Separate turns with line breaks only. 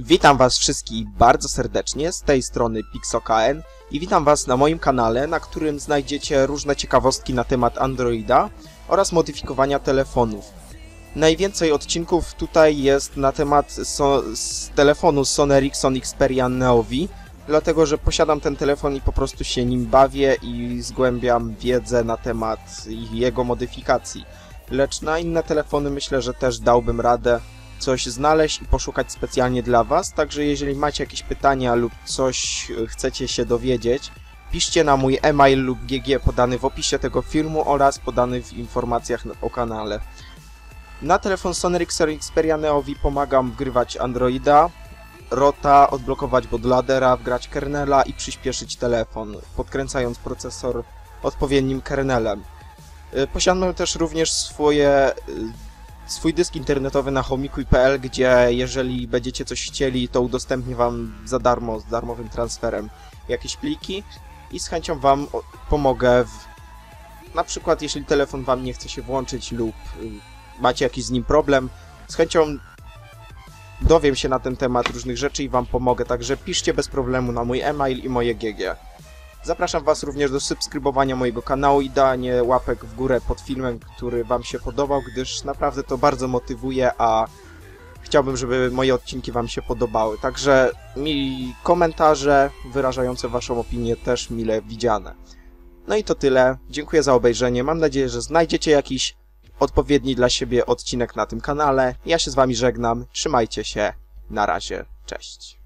Witam was wszystkich bardzo serdecznie, z tej strony PixoKN i witam was na moim kanale, na którym znajdziecie różne ciekawostki na temat Androida oraz modyfikowania telefonów. Najwięcej odcinków tutaj jest na temat so telefonu Sony Ericsson Xperia Neo V, dlatego że posiadam ten telefon i po prostu się nim bawię i zgłębiam wiedzę na temat jego modyfikacji. Lecz na inne telefony myślę, że też dałbym radę coś znaleźć i poszukać specjalnie dla Was. Także jeżeli macie jakieś pytania lub coś e, chcecie się dowiedzieć, piszcie na mój e-mail lub GG podany w opisie tego filmu oraz podany w informacjach o kanale. Na telefon Sony Xperia Neo V pomagam wgrywać Androida, Rota, odblokować bootloadera, wgrać kernela i przyspieszyć telefon, podkręcając procesor odpowiednim kernelem. Y, Posiadam też również swoje, y, swój dysk internetowy na homikuj.pl, gdzie jeżeli będziecie coś chcieli, to udostępnię wam za darmo, z darmowym transferem jakieś pliki i z chęcią wam pomogę w... Na przykład jeśli telefon wam nie chce się włączyć lub y, macie jakiś z nim problem, z chęcią dowiem się na ten temat różnych rzeczy i wam pomogę, także piszcie bez problemu na mój e-mail i moje GG. Zapraszam Was również do subskrybowania mojego kanału i danie łapek w górę pod filmem, który Wam się podobał, gdyż naprawdę to bardzo motywuje, a chciałbym, żeby moje odcinki Wam się podobały. Także mi komentarze wyrażające Waszą opinię też mile widziane. No i to tyle. Dziękuję za obejrzenie. Mam nadzieję, że znajdziecie jakiś odpowiedni dla siebie odcinek na tym kanale. Ja się z Wami żegnam. Trzymajcie się. Na razie. Cześć.